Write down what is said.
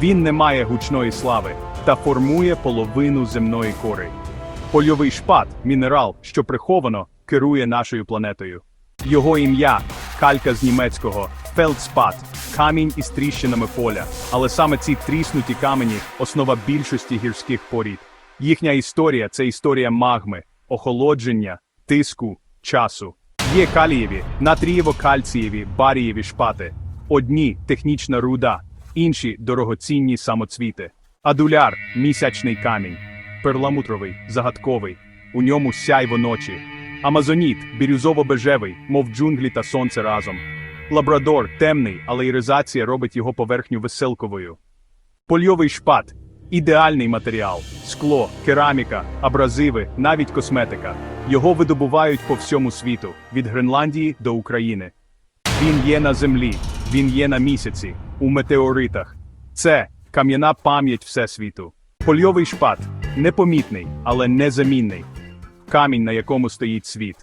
Він не має гучної слави та формує половину земної кори. Польовий шпат мінерал, що приховано керує нашою планетою. Його ім'я калька з німецького фелдспат, камінь із тріщинами поля. Але саме ці тріснуті камені основа більшості гірських порід. Їхня історія це історія магми, охолодження, тиску, часу. Є калієві, натрієво-кальцієві, барієві шпати. Одні технічна руда, інші дорогоцінні самоцвіти. Адуляр місячний камінь, перламутровий, загадковий, у ньому сяйво ночі. Амазоніт бірюзово-бежевий, мов джунглі та сонце разом. Лабрадор темний, але іризація робить його поверхню веселковою. Польовий шпат ідеальний матеріал, скло, кераміка, абразиви, навіть косметика. Його видобувають по всьому світу, від Гренландії до України. Він є на землі, він є на місяці, у метеоритах. Це кам'яна пам'ять Всесвіту. Польовий шпат непомітний, але незамінний. Камінь, на якому стоїть світ.